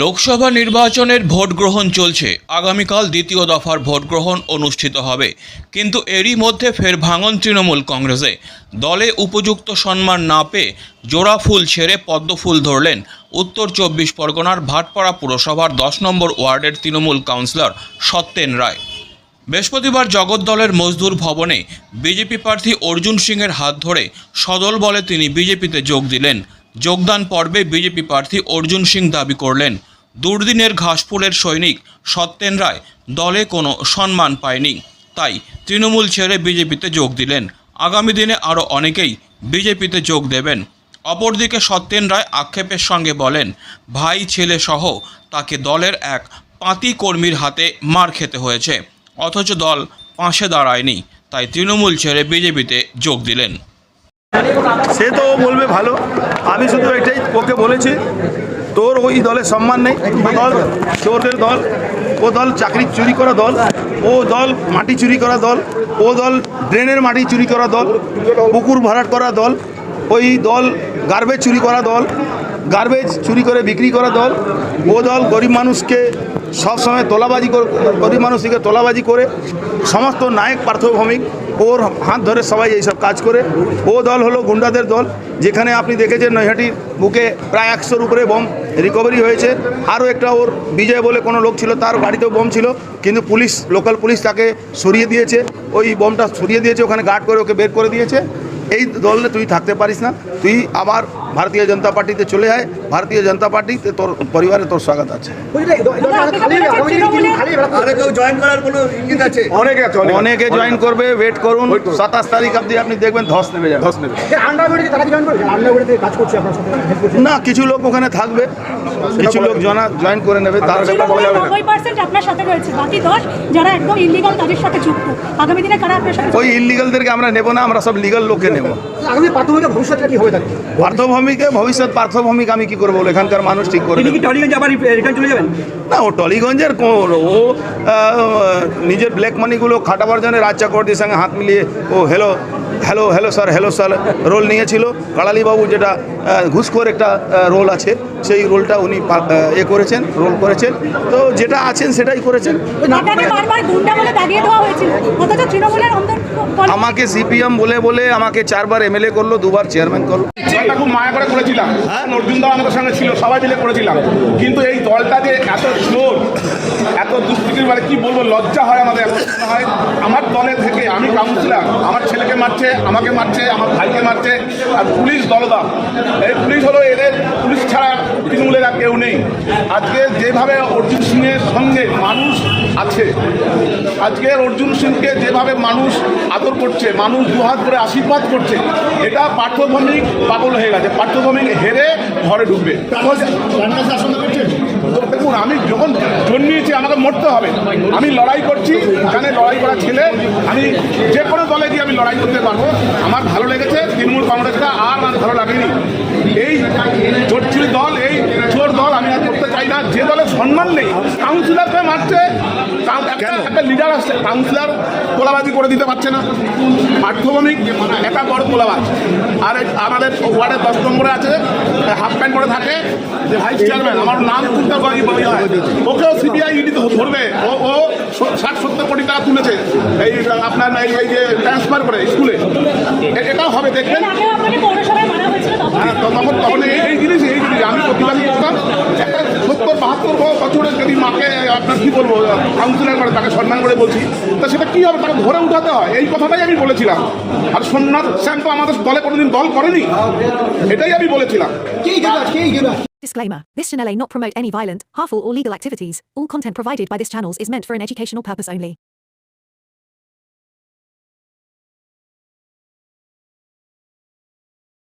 লোকসভা নির্বাচনের ভোট গ্রহণ চলছে। আগামীকাল দ্বিতীয় দফার ভোট গ্রহণ অনুষ্ঠিত হবে। কিন্তু এরই মধ্যে ফের ভাঙন তৃণমূল কংগ্রেসে। দলে উপযুক্ত সম্মান না পেয়ে জোড়া ফুল ছেড়ে পদ্মফুল ধরলেন উত্তর চব্বিশ পরগনার ভাটপাড়া পুরসভার দশ নম্বর ওয়ার্ডের তৃণমূল কাউন্সিলর সত্যেন রায়। বৃহস্পতিবার জগদ্দলের মজদুর ভবনে বিজেপি প্রার্থী অর্জুন সিংয়ের হাত ধরে সদল বলে তিনি বিজেপিতে যোগ দিলেন। যোগদান পর্বে বিজেপি প্রার্থী অর্জুন সিং দাবি করলেন, দুর্দিনের ঘাসফুলের সৈনিক সত্যেন রায় দলে কোনো সম্মান পায়নি। তাই তৃণমূল ছেড়ে বিজেপিতে যোগ দিলেন। আগামী দিনে আরও অনেকেই বিজেপিতে যোগ দেবেন। অপরদিকে সত্যেন রায় আক্ষেপের সঙ্গে বলেন, ভাই, ছেলে সহ তাকে দলের এক পাঁতি কর্মীর হাতে মার খেতে হয়েছে। অথচ দল পাশে দাঁড়ায়নি, তাই তৃণমূল ছেড়ে বিজেপিতে যোগ দিলেন। সে তো ও বলবে ভালো। আমি শুধু এটাই ওকে বলেছি, তোর ওই দলে সম্মান নেই। দল চোরদের দল, ও দল চাকরি চুরি করা দল, ও দল মাটি চুরি করা দল, ও দল ড্রেনের মাটি চুরি করা দল, পুকুর ভরাট করা দল, ওই দল গার্বেজ চুরি করা দল গার্বেজ চুরি করে বিক্রি করা দল, ও দল গরিব মানুষকে সবসময় তোলাবাজি গরিব মানুষকে তোলাবাজি করে, সমস্ত নায়ক পার্থভৌমিক ওর হাত ধরে সবাই এইসব কাজ করে। ও দল হলো গুন্ডাদের দল। যেখানে আপনি দেখেছেন নৈহাটির বুকে প্রায় একশোর উপরে বোম রিকভারি হয়েছে। আরও একটা ওর বিজয় বলে কোনো লোক ছিল, তার বাড়িতেও বোম ছিল। কিন্তু পুলিশ লোকাল পুলিশ তাকে সরিয়ে দিয়েছে। ওই বোমটা সরিয়ে দিয়েছে, ওখানে গার্ড করে ওকে বের করে দিয়েছে। এই দলে তুই থাকতে পারিস না। তুই আবার ভারতীয় জনতা পার্টিতে চলে আয়। ভারতীয় জনতা পার্টিতে তোর পরিবারে তোর স্বাগত আছে। অনেকে অনেকে অনেকে জয়েন করবে ওয়েট করুন। সাতাশ তারিখ অবধি আপনি দেখবেন ধস নেমে যাবে। ধস নেবে না কিছু লোক ওখানে থাকবে। কিছু লোক জনা জয়েন করে নেবে তার ব্যাপার বলা যাবে না। নব্বই পার্সেন্ট আপনার সাথে রয়েছে। বাকি দশ যারা একদম ইলিগাল তাদের সাথে যুক্ত। আগামী দিনে কারা আপনার সাথে ওই ইলিগালদেরকে আমরা নেব না আমরা সব লিগাল লোককে নেব। আগামী প্রাথমিক ভবিষ্যৎটা কি হবে তাহলে? পার্থভূমিকে ভবিষ্যৎ পার্থভূমিক আমি কি করব এখানকার মানুষ ঠিক করে কি টলিগঞ্জ আবার রিটার্ন চলে যাবেন? না ও টলিগঞ্জের ও নিজের ব্ল্যাক মানিগুলো খাটাবার জন্য রাজ চক্রবর্তীর সঙ্গে হাত মিলিয়ে ও hello hello hello sir hello sir role নিয়েছিল। কালালিবাবু যেটা ঘুষখোর একটা রোল আছে সেই রোলটা উনি এ করেছেন রোল করেছেন। তো যেটা আছেন সেটাই করেছেন। আপনাকে বারবার গুন্ডা বলে দাগিয়ে দেওয়া হয়েছিল। অথচ তৃণমূলের অন্তর আমাকে সিপিএম বলে বলে আমাকে চারবার এমএলএ করল দুবার চেয়ারম্যান করল। দলটা খুব মায়া করে করেছিলাম। হ্যাঁ? অর্জুন দাও আমাদের সঙ্গে ছিল সবাই মিলে করেছিলাম। কিন্তু এই দলটা যে এত চোর এত দুষ্কৃতির মানে কি বলব লজ্জা হয় আমাদের মনে হয় আমার দলে থেকে আমি কাউন্সিলার আমার ছেলেকে মারছে আমাকে মারছে আমার ভাইকে মারছে আর পুলিশ দলদা। এই পুলিশ হলো এদের পুলিশ ছাড়া তৃণমূলের আর কেউ নেই। আজকে যেভাবে অর্জুন সিংয়ের সঙ্গে আছে। আজকে অর্জুন সিংকে যেভাবে মানুষ আদর করছে মানুষ দুহাত করে আশীর্বাদ করছে এটা পাঠ্যভূমিক পাগল হয়ে গেছে। পাঠ্যভূমিক হেরে ঘরে ঢুকবে। দেখুন আমি যখন জন্মিয়েছি আমাকে মরতে হবে। আমি লড়াই করছি এখানে লড়াই করা ছেলে। আমি যে কোনো দলে গিয়ে আমি লড়াই করতে পারব। আমার ভালো লেগেছে তৃণমূল কংগ্রেসটা আর আমার ভালো লাগেনি। এই চোরচুরি দল এই চোর দল আমি আর করতে চাই না যে দলের সম্মান নেই। কাউন্সিলরকে মারছে একটা- লিডার আসছে। কাউন্সিলার তোলাবাজি করে দিতে পারছে না। পাঠ্যভূমিক একটা বড় তোলাবাজ আর আমাদের ওয়ার্ডের দশ নম্বরে আছে হাফ প্যান্ট করে থাকে যে ভাইস চেয়ারম্যান আমার নাম তুলতে হয় ওকেও সিবিআই ইডি ধরবে। ও ও ষাট সত্তর কোটি টাকা তুলেছে। এই আপনার এই এই যে ট্রান্সফার করে স্কুলে এ- এটাও হবে দেখবেন। হ্যাঁ, তখন তখন এই এই জিনিস এই জিনিস। আমি প্রতিবাদী করতাম। সত্তর বাহাত্তর বছরের যদি মাকে আপনার কী বলব কাউন্সিলার করে তাকে সম্মান করে বলছি তা সেটা কী হবে তাকে ধরে উঠাতে হয় এই কথাটাই আমি বলেছিলাম আর সোমনাথ স্যাম তো আমাদের দলে কোনোদিন দল করেনি এটাই আমি বলেছিলাম Disclaimer This channel may not promote any violent, harmful, or legal activities. All content provided by this channel is meant for an educational purpose only.